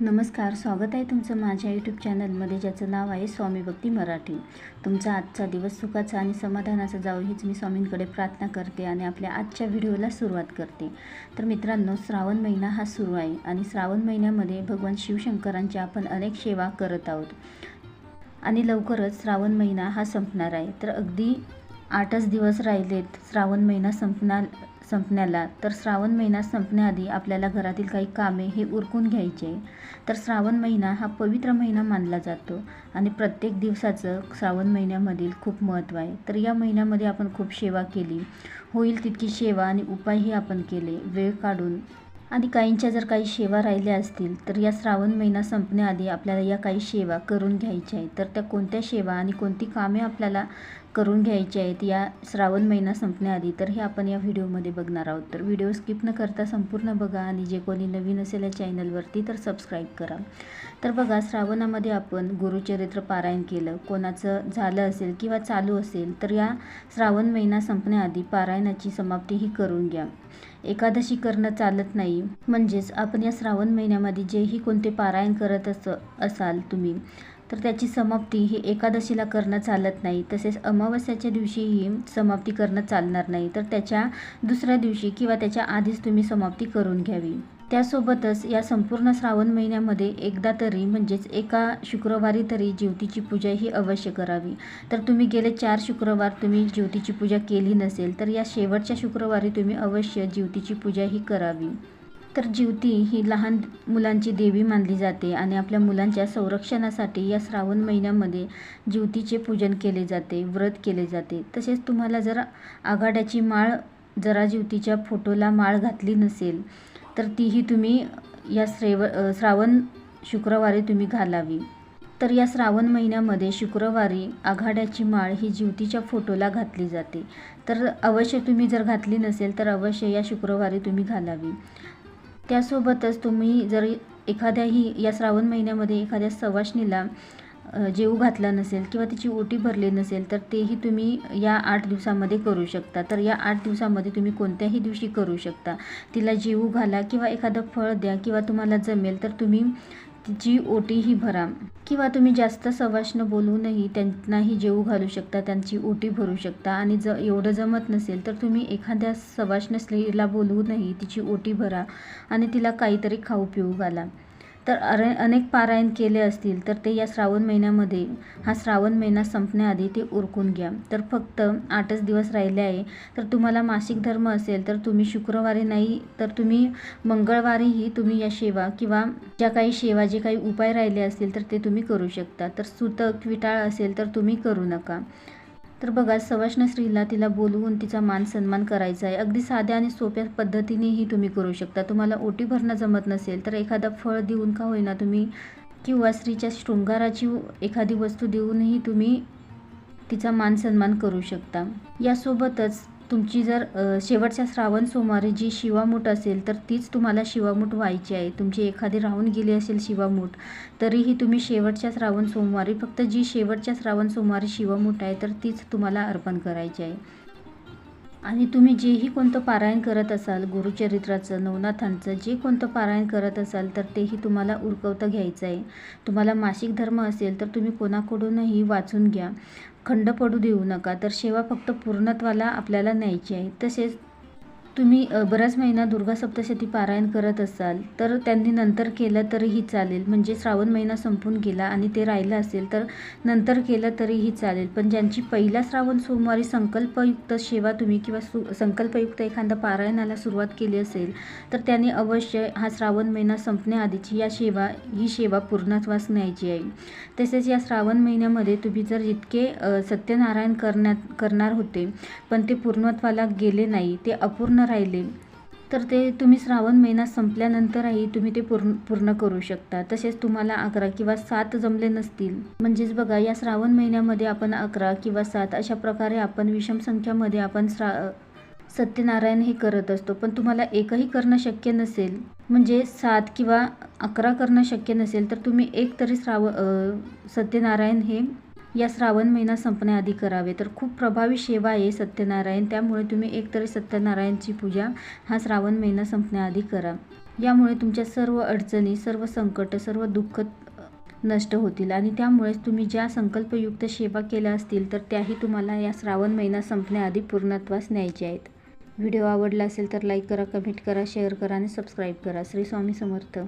नमस्कार स्वागत आहे तुमचं माझ्या यूट्यूब चॅनलमध्ये ज्याचं नाव आहे स्वामी भक्ती मराठी. तुमचा आजचा दिवस सुखाचा आणि समाधानाचा जावो हीच मी स्वामींकडे प्रार्थना करते आणि आपल्या आजच्या व्हिडिओला सुरुवात करते. तर मित्रांनो श्रावण महिना हा सुरू आहे आणि श्रावण महिन्यामध्ये भगवान शिवशंकरांच्या आपण अनेक सेवा करत आहोत. आणि लवकरच श्रावण महिना हा संपणार आहे. तर अगदी आठच दिवस राहिलेत श्रावण महिना संपणार संपण्याला तर श्रावण महिना संपण्याआधी आपल्याला घरातील काही कामे हे उरकून घ्यायचे. तर श्रावण महिना हा पवित्र महिना मानला जातो आणि प्रत्येक दिवसाचं श्रावण महिन्यामधील खूप महत्त्व आहे. तर या महिन्यामध्ये आपण खूप सेवा केली. होईल तितकी सेवा आणि उपायही आपण केले. वेळ काढून. आणि काहींच्या जर काही सेवा राहिल्या असतील तर या श्रावण महिना संपण्याआधी आपल्याला या काही सेवा करून घ्यायच्या आहेत. तर त्या कोणत्या सेवा आणि कोणती कामे आपल्याला करून घ्यायचे आहेत. या श्रावण महिना संपण्याआधी तर हे आपण या व्हिडिओमध्ये बघणार आहोत. तर व्हिडिओ स्किप न करता संपूर्ण बघा आणि जे कोणी नवीन असेल या चॅनलवरती तर सबस्क्राईब करा. तर बघा श्रावणामध्ये आपण गुरुचरित्र पारायण केलं. कोणाचं झालं असेल किंवा चालू असेल तर या श्रावण महिना संपण्याआधी पारायणाची समाप्ती ही करून घ्या. एकादशी करणं चालत नाही. म्हणजेच आपण या श्रावण महिन्यामध्ये जेही कोणते पारायण करत अस असाल तुम्ही तर त्याची समाप्ती ही एकादशीला करणं चालत नाही. तसेच अमावस्याच्या दिवशीही समाप्ती करणं चालणार नाही. तर त्याच्या दुसऱ्या दिवशी किंवा त्याच्या आधीच तुम्ही समाप्ती करून घ्यावी. त्यासोबतच या संपूर्ण श्रावण महिन्यामध्ये एकदा तरी म्हणजेच एका शुक्रवारी तरी ज्योतीची पूजा ही अवश्य करावी. तर तुम्ही गेले चार शुक्रवार तुम्ही ज्योतीची पूजा केली नसेल तर या शेवटच्या शुक्रवारी तुम्ही अवश्य ज्योतीची पूजा ही करावी. तर जीवती ही लहान मुलांची देवी मानली जाते आणि आपल्या मुलांच्या संरक्षणासाठी या श्रावण महिन्यामध्ये जीवतीचे पूजन केले जाते व्रत केले जाते. तसेच तुम्हाला जर आघाड्याची माळ जरा जीवतीच्या फोटोला माळ घातली नसेल तर तीही तुम्ही या श्रेव श्रावण शुक्रवारी तुम्ही घालावी. तर या श्रावण महिन्यामध्ये शुक्रवारी आघाड्याची माळ ही ज्योतीच्या फोटोला घातली जाते. तर अवश्य तुम्ही जर घातली नसेल तर अवश्य या शुक्रवारी तुम्ही घालावी. त्यासोबतच तुम्ही जर एखाद्याही या श्रावण महिन्यामध्ये एखाद्या सवाशणीला जेऊ घातला नसेल किंवा तिची ओटी भरली नसेल तर तेही तुम्ही या आठ दिवसामध्ये करू शकता. तर या आठ दिवसामध्ये तुम्ही कोणत्याही दिवशी करू शकता. तिला जेऊ घाला किंवा एखादं फळ द्या किंवा तुम्हाला जमेल तर तुम्ही तिची ओटीही भरा. किंवा तुम्ही जास्त सवाष्ण बोलूनही त्यांनाही जेऊ घालू शकता त्यांची ओटी भरू शकता. आणि ज एवढं जमत नसेल तर तुम्ही एखाद्या सवाष्ण स्त्रीला बोलवूनही तिची ओटी भरा आणि तिला काहीतरी खाऊ पिऊ घाला. तर अरे अनेक पारायण केले असतील तर ते या श्रावण महिन्यामध्ये हा श्रावण महिना संपण्याआधी ते उरकून घ्या. तर फक्त आठच दिवस राहिले आहे. तर तुम्हाला मासिक धर्म असेल तर तुम्ही शुक्रवारी नाही तर तुम्ही मंगळवारीही तुम्ही या सेवा किंवा ज्या काही सेवा जे काही उपाय राहिले असतील तर ते तुम्ही करू शकता. तर सुतक विटाळ असेल तर तुम्ही करू नका. तर बघा सवाष्ण स्त्रीला तिला बोलवून तिचा मान सन्मान करायचा आहे. अगदी साध्या आणि सोप्या पद्धतीनेही तुम्ही करू शकता. तुम्हाला ओटी भरणं जमत नसेल तर एखादा फळ देऊन का होईना तुम्ही किंवा स्त्रीच्या शृंगाराची एखादी वस्तू देऊनही तुम्ही तिचा मान सन्मान करू शकता. यासोबतच तुमची जर शेवटच्या श्रावण सोमवारी जी शिवामूठ असेल तर तीच तुम्हाला शिवामूठ व्हायची आहे. तुमची एखादी राहून गेली असेल शिवामूठ तरीही तुम्ही शेवटच्या श्रावण सोमवारी फक्त जी शेवटच्या श्रावण सोमवारी शिवामूठ आहे तर तीच तुम्हाला अर्पण करायची आहे. आणि तुम्ही जेही कोणतं पारायण करत असाल गुरुचरित्राचं नवनाथांचं जे कोणतं पारायण करत असाल तर तेही तुम्हाला उरकवतं घ्यायचं आहे. तुम्हाला मासिक धर्म असेल तर तुम्ही कोणाकडूनही वाचून घ्या. खंड पडू देऊ नका. तर सेवा फक्त पूर्णत्वाला आपल्याला न्यायची आहे. तसेच तुम्ही बराच महिना दुर्गा सप्तशती पारायण करत असाल तर त्यांनी नंतर केलं तरीही चालेल. म्हणजे श्रावण महिना संपून गेला आणि ते राहिलं असेल तर नंतर केलं तरीही चालेल. पण ज्यांची पहिला श्रावण सोमवारी संकल्पयुक्त सेवा तुम्ही किंवा सु संकल्पयुक्त एखादा पारायणाला सुरुवात केली असेल तर त्यांनी अवश्य हा श्रावण महिना संपण्याआधीची या सेवा ही सेवा पूर्णत्वास न्यायची आहे. तसेच या श्रावण महिन्यामध्ये तुम्ही जर जितके सत्यनारायण करण्यात करणार होते पण ते पूर्णत्वाला गेले नाही ते अपूर्ण राहिले. तर ते तुम्ही श्रावण महिना संपल्यानंतरही तुम्ही ते पूर्ण पूर्ण करू शकता. तसेच तुम्हाला अकरा किंवा सात जमले नसतील. म्हणजेच बघा या श्रावण महिन्यामध्ये आपण अकरा किंवा सात अशा प्रकारे आपण विषम संख्यामध्ये आपण श्रा सत्यनारायण हे करत असतो. पण तुम्हाला एकही करणं शक्य नसेल म्हणजे सात किंवा अकरा करणं शक्य नसेल तर तुम्ही एक तरी श्राव सत्यनारायण हे या श्रावण महिना संपण्याआधी करावे. तर खूप प्रभावी सेवा आहे सत्यनारायण. त्यामुळे तुम्ही एकतरी सत्यनारायणची पूजा हा श्रावण महिना संपण्याआधी करा. यामुळे तुमच्या सर्व अडचणी सर्व संकट सर्व दुःख नष्ट होतील आणि त्यामुळेच तुम्ही ज्या संकल्पयुक्त सेवा केल्या असतील तर त्याही तुम्हाला या श्रावण महिना संपण्याआधी पूर्णत्वास न्यायचे आहेत. व्हिडिओ आवडला असेल तर लाईक करा कमेंट करा शेअर करा आणि सबस्क्राईब करा. श्री स्वामी समर्थ.